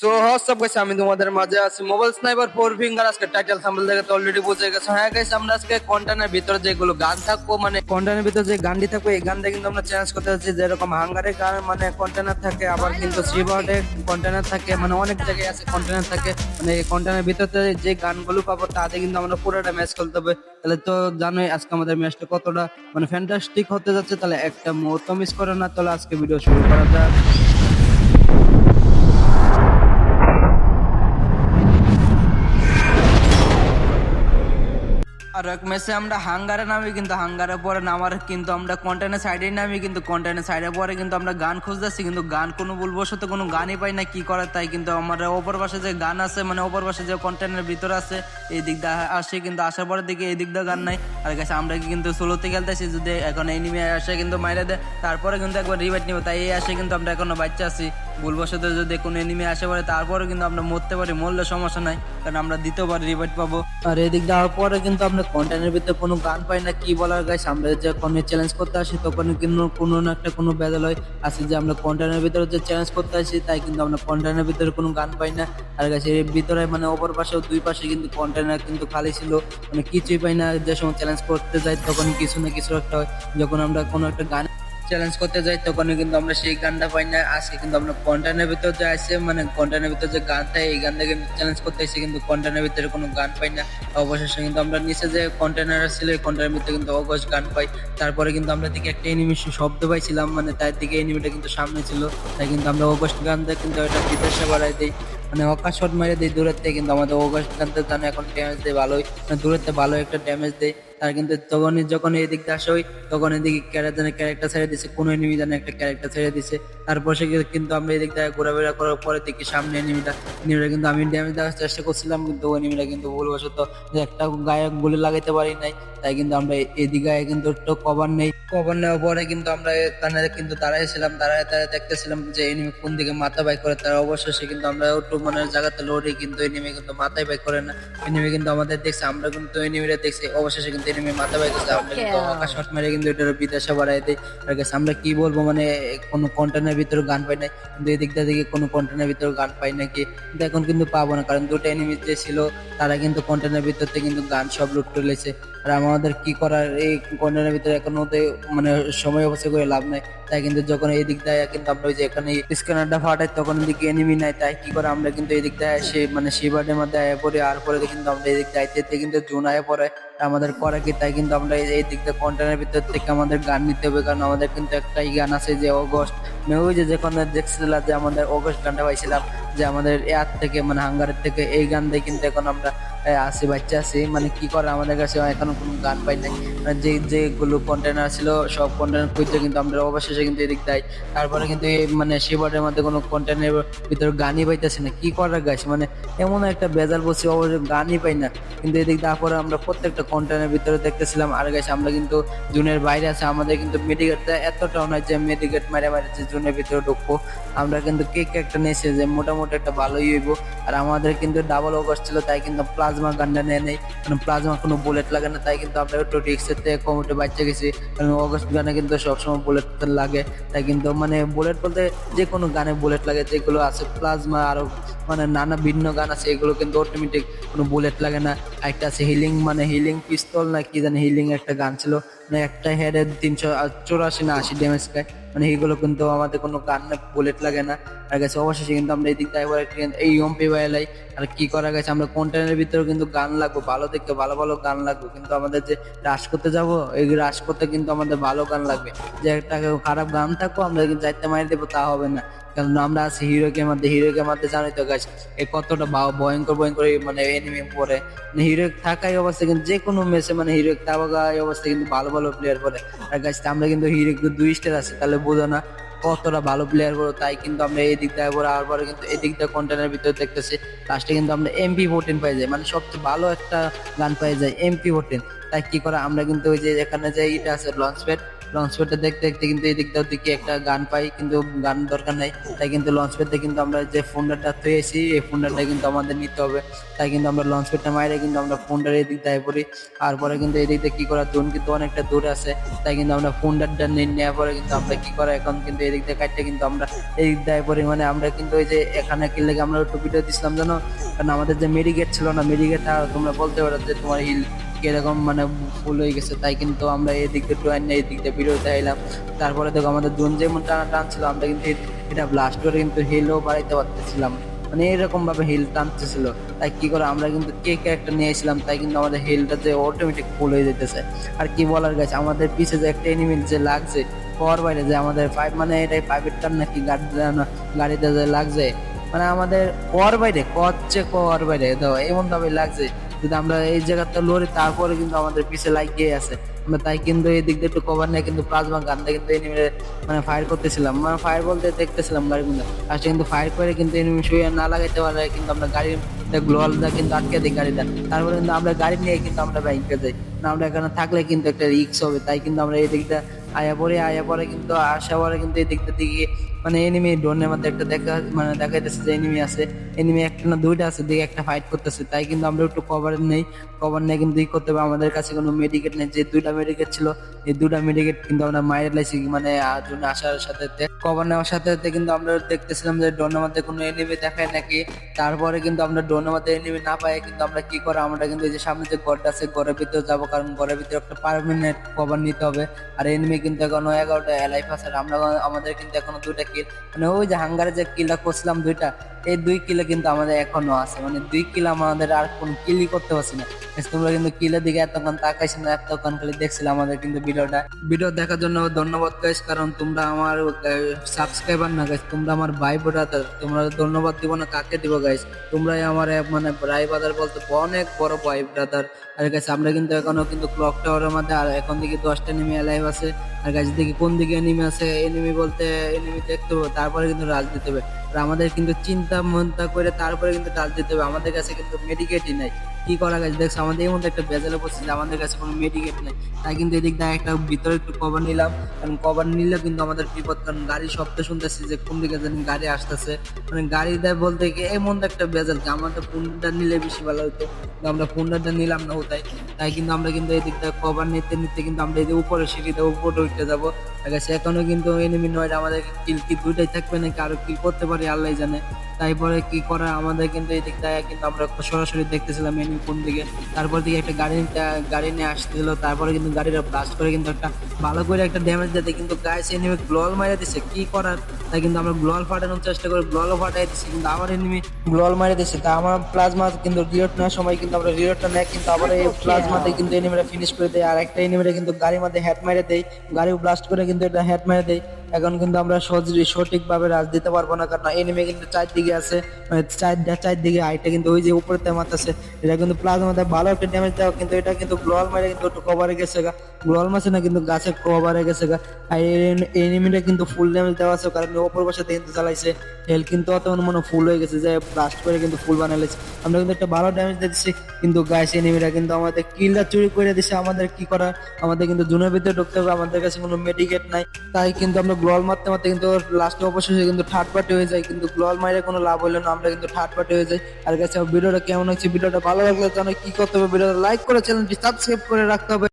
So WhatsApp guys আমি তোমাদের মাঝে আছি মোবাইল স্নাইপার ফোর ফিঙ্গার আজকে টাইটেল থাম্বনেল দেখে তো অলরেডি বুঝে গেছো। হ্যাঁ গাইস আমরা আজকে কন্টেনার ভিতরে যেগুলো গান থাকব মানে কন্টেনার ভিতরে যে গানটি থাকবে, এই গানটা কিন্তু আমরা চেঞ্জ করতে যাচ্ছি। যেরকম হাঙ্গারে গান মানে কন্টেনার থাকে, আবার কিন্তু সিবার্ডে কন্টেনার থাকে মানে অনেক জায়গায় আছে কন্টেনার থাকে। মানে এই কন্টেনার ভিতরে যে গানগুলো পাবো, তাতে কিন্তু আমরা পুরোটা ম্যাচ খেলতে হবে। তাহলে তো জানোই আজকে আমাদের ম্যাচটা কতটা মানে ফ্যান্টাস্টিক হতে যাচ্ছে। তাহলে একটা মুহূর্ত মিস করে না, তাহলে আজকে ভিডিও শুরু করা যাক। আর এক ম্যাচে আমরা হাঙ্গারে নামি, কিন্তু হাঙ্গারে পরে নামার কিন্তু আমরা কন্টেন্টের সাইডে নামি, কিন্তু কন্টেন্টের সাইডে পরে কিন্তু আমরা গান খুঁজতেছি, কিন্তু গান কোনো বলবশত কোনো গানই পাই না, কি করে তাই কিন্তু আমার ওপর পাশে যে গান আছে মানে ওপর পাশে যে কন্টেন্টের ভিতরে আছে, এই দিক দিয়ে আসে, কিন্তু আসার পরের দিকে এই দিক দিয়ে গান নাই। আর কাছে আমরা কিন্তু সোলোতে খেলতেছি, যদি এখন এই নিমে আসে কিন্তু মাইরে দেয়, তারপরে কিন্তু একবার রিভাইট নিব, তাই এই আসে কিন্তু আমরা এখনও বাচ্চা আছি। ভুলবশত যদি কোনো এনিমি আসে পরে তারপরে কিন্তু আমরা মরতে পারি, মরলে সমস্যা নাই, কারণ আমরা দ্বিতীয়বার রিভাইট পাবো। আর এদিক দেওয়ার পরে কিন্তু আমরা কন্টেন্টের ভিতরে কোনো গান পাই না, কি বলার গাইস আমরা যখন চ্যালেঞ্জ করতে আসি, তখন কিন্তু কোনো না একটা কোনো বেদল হয়। আছে যে আমরা কন্টেন্টের ভিতরে যে চ্যালেঞ্জ করতে আসি, তাই কিন্তু আমরা কন্টেন্টের ভিতরে কোনো গান পাই না। আর গাছ এর ভিতরে মানে অপর পাশেও দুই পাশে কিন্তু কন্টেনার কিন্তু খালি ছিল। মানে কিছুই পাই না, যে সময় চ্যালেঞ্জ করতে যাই, তখন কিছু না কিছু একটা হয়। যখন আমরা কোনো একটা গান চ্যালেঞ্জ করতে যাই তখন কিন্তু আমরা সেই গানটা পাই না। আজকে কিন্তু আমরা কন্টেন্টের ভিতর যে আছে মানে কন্টেন্টের ভিতর যে গানটা, এই গানটা কিন্তু চ্যালেঞ্জ করতে এসে কিন্তু কন্টেন্টের ভিতরে কোনো গান পাই না। অবশেষে কিন্তু আমরা নিচে যে কন্টেনার ছিল, এই কন্টেনারের ভিতরে কিন্তু অগস্ট গান পাই। তারপরে কিন্তু আমরা দিকে একটা এনিমি শব্দ পাইছিলাম মানে তার দিকে এনিমিটা কিন্তু সামনে ছিল। তাই কিন্তু আমরা অগস্ট গানটা কিন্তু এটা বিদেশে বাড়াই দিই। মানে অকাশ শট মেরে দিই, দূরের থেকে কিন্তু আমাদের অগস্ট গানটা জানে এখন ড্যামেজ দেয়, ভালোই। মানে দূরের থেকে ভালো একটা ড্যামেজ দেয়। তার কিন্তু তখনই যখন এই দিক আসে, ওই তখন এদিকে ক্যারেক্টার ক্যারেক্টার ছেড়ে দিছে কোনো এনিমি জানে একটা ক্যারেক্টার ছেড়ে দিছে তারপর সে কিন্তু আমরা এদিক দিয়ে ঘোরাফেরা করার পরে দেখি সামনে এনিমিটা এনিমিটা কিন্তু আমি ড্যামেজ দেওয়ার চেষ্টা করছিলাম, কিন্তু এনিমিটা কিন্তু ভুলবশত একটা গায়ে গুলি লাগাইতে পারি নাই। তাই কিন্তু আমরা এদিকে কিন্তু একটু কভার নেই। কভার নেওয়ার পরে কিন্তু আমরা এখানে কিন্তু দাঁড়াইছিলাম দাঁড়ায় দাঁড়ায় দেখতেছিলাম যে এনিমি কোন দিকে মাথা বাই করে, তার অবশেষে কিন্তু আমরা একটু মানে জায়গাতে লড়ি কিন্তু এনিমি কিন্তু মাথায় বাই করে না। এনিমি কিন্তু আমাদের দেখছে, আমরা কিন্তু এনিমিটা দেখছি অবশেষে কিন্তু এনিমি মাথা পাইতেছে আমরা কিন্তু শট মেরে কিন্তু এটার বিদেশে বাড়াই দিই আর আমরা কি বলব মানে কোনো কন্টেনার ভিতরে গান পাই নাই কিন্তু এদিকটা থেকে কোনো কন্টেনার ভিতরে গান পাই নাকি কিন্তু এখন কিন্তু পাবো না কারণ দুটো এনিমি যে ছিল তারা কিন্তু কন্টেনার ভিতর থেকে কিন্তু গান সব লুট তুলেছে আর আমাদের কি করার? এই কন্টেনার ভিতরে এখন মানে সময় অবস্থা করে লাভ নাই। তাই কিন্তু যখন এই দিক দিয়ে কিন্তু আমরা ওই যে এখানে স্ক্যানারটা ফাটাই, তখন এদিকে এনিমি নাই। তাই কি করে আমরা কিন্তু এই দিক দিয়ে এসে মানে শিবার্ডের মধ্যে আয়া পড়ি, আর পরে কিন্তু আমরা এই দিক দিয়ে কিন্তু জুন আয়া পড়ে। আর আমাদের করা কি? তাই কিন্তু আমরা এই- দিক দিয়ে কন্টেনার ভিতর থেকে আমাদের গান নিতে হবে, কারণ আমাদের কিন্তু একটাই গান আছে যে অগস্ট মানে ওই যে যখন দেখছিলাম যে আমাদের অগস্ট গানটা পাইছিলাম যে আমাদের এয়ার থেকে মানে হাঙ্গারের থেকে এই গান দিয়ে কিন্তু এখন আমরা আছি বাচ্চা আছি মানে কি করে আমাদের কাছে এখনও কোনো গান পাই নাই। মানে যে, যেগুলো কন্টেনার ছিল, সব কন্টেনার খুঁজতে কিন্তু আমরা অবশেষে কিন্তু এদিক দেয় তারপরে কিন্তু এই মানে শিবরের মধ্যে কোনো কন্টেনার ভিতরে গানই পাইতেছে না। কি করার গাছ মানে এমন একটা বেজাল বসে অবশ্য গানই পাই না। কিন্তু এদিক তারপরে আমরা প্রত্যেকটা কন্টেনার ভিতরে দেখতেছিলাম। আর গাছ আমরা কিন্তু জুনের বাইরে আছে। আমাদের কিন্তু মেডিকেটটা এতটাও নয় যে মেডিকেট মারে মারে যে জুনের ভিতরে ঢুকবো। আমরা কিন্তু কেক একটা নিয়েছি যে মোটামুটি একটা ভালোই হইব। আর আমাদের কিন্তু ডাবল অগস্ট ছিল তাই কিন্তু প্লাজমা গানটা নেয় নেই। কারণ প্লাজমা কোনো বুলেট লাগে না, তাই কিন্তু আমরা একটু রিক্সের থেকে কমোটে বাচ্চা গেছি। কারণ অগস্ট গানে কিন্তু সবসময় বুলেট লাগে। তাই কিন্তু মানে বুলেট বলতে যে কোনো গানে বুলেট লাগে, যেগুলো আছে প্লাজমা আরও মানে নানা ভিন্ন গান আছে, এগুলো কিন্তু অটোমেটিক কোনো বুলেট লাগে না। একটা আছে হিলিং মানে হিলিং পিস্তল না কি জানি হিলিং একটা গান ছিল। মানে একটা হেডে তিনশো চৌরাশি না আশি ড্যামেজ খায়। মানে এইগুলো কিন্তু আমাদের কোনো গান বুলেট লাগে না। আর গেছে, অবশেষে কিন্তু আমরা এই দিক দিয়ে একবার এই এমপি বাইলাই আর কি করা গেছে, আমরা কন্টেনারের ভিতরে কিন্তু গান লাগবো, ভালো দেখতে, ভালো ভালো গান লাগবে। কিন্তু আমাদের যে রাশ করতে যাব, এই রাশ করতে কিন্তু আমাদের ভালো গান লাগবে। যে একটা খারাপ গান থাকব আমরা কিন্তু চাইতে মারি দেবো, তা হবে না। কারণ আমরা আছি হিরো গেমারতে হিরো গেমারতে জানোই তো গাছ এই কতটা ভয়ঙ্কর ভয়ঙ্কর মানে এনিমি পরে। হিরো থাকাই অবস্থা কিন্তু যে কোনো ম্যাচে মানে হিরো থাকা অবস্থা কিন্তু ভালো ভালো প্লেয়ার পরে। আর গাছ আমরা কিন্তু হিরো দুই স্টার আছে, তাহলে বোঝো না কতটা ভালো প্লেয়ার বলো তাই কিন্তু আমরা এই দিক দিয়ে পরে আর পরে কিন্তু এদিক দিয়ে কন্টেনার ভিতরে দেখতেছি। লাস্টে কিন্তু আমরা এমপি ফোরটিন পাই যাই মানে সবচেয়ে ভালো একটা গান পাই যায় এমপি ফোরটিন তাই কি করে, আমরা কিন্তু ওই যে এখানে যে ইটা আছে লঞ্চ প্যাড লঞ্চ দেখতে দেখতে কিন্তু এই দিকটাও দেখি একটা গান পাই, কিন্তু গান দরকার নাই। তাই কিন্তু লঞ্চ কিন্তু আমরা যে ফোনটা পেয়েছি, এই ফোনটা কিন্তু আমাদের নিতে হবে। তাই কিন্তু আমরা লঞ্চ প্যাডটা মাইরে কিন্তু আমরা ফোনটার এই দিক দিয়ে পড়ি। আর পরে কিন্তু এই দিক দিয়ে কি করা দূর কিন্তু অনেকটা দূরে আছে। তাই কিন্তু আমরা ফোনটা নিয়ে নেওয়ার পরে কিন্তু আমরা কি করা, এখন কিন্তু এই দিক দিয়ে কাটতে কিন্তু আমরা এই দিক দিয়ে পড়ি। মানে আমরা কিন্তু ওই যে এখানে কি লেগে আমরা ভিডিও দিছিলাম জানো? কারণ আমাদের যে মেডিকেট ছিল না মেডিকেটটা তোমরা বলতে পারো যে তোমার হিল কীরকম মানে ফুল হয়ে গেছে, তাই কিন্তু আমরা এই দিক দিয়ে টুয়ান এই দিক দিয়ে ভিডিওতে এলাম তারপরে দেখো আমাদের জোন যেমন টানা টানছিল আমরা কিন্তু এটা ব্লাস্ট করে কিন্তু হিলও বাড়াইতে পারতেছিলাম। মানে এরকমভাবে হিল টানতেছিল। তাই কি করে আমরা কিন্তু কে ক্যারেক্টার নিয়েছিলাম তাই কিন্তু আমাদের হিলটা যে অটোমেটিক ফুল হয়ে যেতেছে। আর কি বলার গেছে আমাদের পিছে যে একটা এনিমি যে লাগছে পর বাইরে যে আমাদের পাইপ মানে এটাই পাইপের টান নাকি গাড়ি গাড়িতে যে লাগছে মানে আমাদের কর বাইরে কচ্ছে কর বাইরে দাও এমন ভাবে লাগছে। যদি আমরা এই জায়গাটা লড়ি, তারপরে কিন্তু আমাদের পিছে লাগিয়ে আছে। আমরা তাই কিন্তু এই দিক একটু কভার নিয়ে কিন্তু প্লাজমা গানটা কিন্তু এনিমি মানে ফায়ার করতেছিলাম। মানে ফায়ার বলতে দেখতেছিলাম গাড়ি গাড়িগুলো লাস্টে কিন্তু ফায়ার করে কিন্তু এনিমি শুয়ে না লাগাইতে পারে কিন্তু আমরা গাড়ির গ্লোয়ালটা কিন্তু আটকে দিই গাড়িটা। তারপরে কিন্তু আমরা গাড়ি নিয়ে কিন্তু আমরা ব্যাংকে যাই। না, আমরা এখানে থাকলে কিন্তু একটা রিক্স হবে। তাই কিন্তু আমরা এই দিকটা আয়া পরে আয়া পরে কিন্তু আসা পরে কিন্তু এই দিকটা দিকে মানে এনিমি ড্রোনের মধ্যে একটা দেখা মানে দেখাইতেছে যে এনিমি আছে। এনিমি একটা না দুইটা আছে দিকে একটা ফাইট করতেছে। তাই কিন্তু আমরা একটু কভার নেই। কভার নিয়ে কিন্তু করতে হবে। আমাদের কাছে কোনো মেডিকেট নেই। যে দুইটা মেডিকেট ছিল, এই দুইটা মেডিকেট কিন্তু আমরা মায়ের লাইছি মানে জন্য আসার সাথে কভার নেওয়ার সাথে সাথে কিন্তু আমরা দেখতেছিলাম যে ড্রোনের মধ্যে কোনো এনিমি দেখায় নাকি। তারপরে কিন্তু আমরা ড্রোনের মধ্যে এনিমি না পাই কিন্তু আমরা কি করে আমরা কিন্তু এই যে সামনে যে ঘরটা আছে ঘরের ভিতরে যাব। কারণ ঘরের ভিতরে একটা পারমানেন্ট কভার নিতে হবে। আর এনিমি কিন্তু এখনও এগারোটা এলাইফ আছে। আমরা আমাদের কিন্তু এখনও দুইটা কিল মানে ওই যে হাঙ্গারে যে কিলটা করছিলাম দুইটা এই দুই কিলো কিন্তু আমাদের এখনও আছে। মানে দুই কিলো আমাদের আর কোনো কিলি করতে পারছি না। তোমরা কিন্তু কিলের দিকে এতক্ষণ তাকাইছি না, এতক্ষণ খালি দেখছিলে আমাদের কিন্তু ভিডিওটা। ভিডিও দেখার জন্য ধন্যবাদ গাইস কারণ তোমরা আমার সাবস্ক্রাইবার না গাইস তোমরা আমার ভাই ব্রাদার তোমরা ধন্যবাদ দিব না, কাকে দিব গাইস তোমরাই আমার মানে ভাই ব্রাদার বলতে অনেক বড় ভাই ব্রাদার। আর গাইস আমরা কিন্তু এখনও কিন্তু ক্লক টাওয়ারের মধ্যে, আর এখন দিকে দশটা নেমে লাইভ আছে। আর গাইস দেখি কোন দিকে এনিমি আছে এনিমি বলতে এনিমি দেখতে হবে, তারপরে কিন্তু রাজ দিতে হবে। আর আমাদের কিন্তু চিন্তা মন্তা করে তারপরে কিন্তু ডাল দিতে হবে। আমাদের কাছে কিন্তু মেডিকেটই নাই। কি করা গেছে? দেখছ আমাদের মধ্যে একটা বেজালে পড়ছে যে আমাদের কাছে কোনো মেডিকেট নেই। তাই কিন্তু এদিক দিয়ে একটা ভিতরে একটু কভার নিলাম। কারণ কভার নিলে কিন্তু আমাদের বিপদ কারণ গাড়ি শব্দ শুনতেছি যে কোন দিকে জানি গাড়ি আসতেছে। মানে গাড়ি দেয় বলতে গিয়ে এই মধ্যে একটা বেজাল যে আমাদের ফোনটা নিলে বেশি ভালো হতো। আমরা ফোনটা নিলাম না ওটাই তাই কিন্তু আমরা কিন্তু এই দিক দিয়ে কভার নিতে নিতে কিন্তু আমরা এই যে উপরে সিঁড়িতে উপরে উঠতে যাব। ঠিক আছে এখনও কিন্তু এনিমি নয় আমাদের কিল কি দুইটাই থাকবে নাকি আরও কিল করতে পারি আল্লাহ জানে। তারপরে কি করা আমাদের কিন্তু এই দিক দিয়ে কিন্তু আমরা সরাসরি দেখতেছিলাম এনিমি কোন দিকে। তারপর দিকে একটা গাড়ি গাড়ি নিয়ে আসতেছিল তারপরে কিন্তু গাড়িটা ব্লাস্ট করে কিন্তু একটা ভালো করে একটা ড্যামেজ দিতে কিন্তু গায়ে সে এনিমি গ্লোয়াল মারে দিছে কি করার? তাই কিন্তু আমরা গ্লোয়াল ফাটানোর চেষ্টা করে গ্লোয়ালও ফাটাই দিচ্ছি কিন্তু আমার এনিমি গ্লোয়াল মারে দিচ্ছে তা আমার প্লাজমা কিন্তু রিলোড নেওয়ার সময় কিন্তু আমরা রিলোডটা নেয় কিন্তু আবার এই প্লাজমাতে কিন্তু এনিমিটা ফিনিশ করে দেয়। আর একটা এনিমিটা কিন্তু গাড়ির মধ্যে হেড মেরে দেয়। গাড়ি ব্লাস্ট করে কিন্তু এটা হেড মেরে দেয়। এখন কিন্তু আমরা সহজে সঠিকভাবে রাজ দিতে পারব না, কারণ এনিমি কিন্তু চারদিকে আছে মানে চার চারদিকে আইটা কিন্তু ওই যে উপরে তেমাতেছে এটা কিন্তু প্লাজমাতে ভালো একটা ড্যামেজ দেওয়া, কিন্তু এটা কিন্তু গ্লোয়াল মেরে কিন্তু একটু কভারে গেছে গা। গ্লোয়াল মাসে না কিন্তু গাছে কভারে গেছে গা। আর এনিমিটা কিন্তু ফুল ড্যামেজ দেওয়া আছে, কারণ ওপর বসে কিন্তু চালাইছে হেল কিন্তু অত মনে ফুল হয়ে গেছে, যে ব্লাস্ট করে কিন্তু ফুল বানাইছে আমরা কিন্তু একটা ভালো ড্যামেজ দিচ্ছি কিন্তু গাছ এনিমিরা কিন্তু আমাদের কিলটা চুরি করে দিছে, আমাদের কি করা? আমাদের কিন্তু জুনের ভিতরে ঢুকতে হবে, আমাদের কাছে কোনো মেডিকেট নাই। তাই কিন্তু আমরা গ্লোয়াল মারতে মারতে কিন্তু লাস্টে অবশেষে কিন্তু থার্ড পার্টি হয়ে যায়, কিন্তু গ্লোয়াল মারে কোনো লাভ হলো না, আমরা কিন্তু থার্ড পার্টি হয়ে যাই। আর কাছে ভিডিওটা কেমন হচ্ছে ভিডিওটা ভালো লাগলে জানো কি করতে হবে, ভিডিওটা লাইক করে চ্যানেলটি সাবস্ক্রাইব করে রাখতে হবে।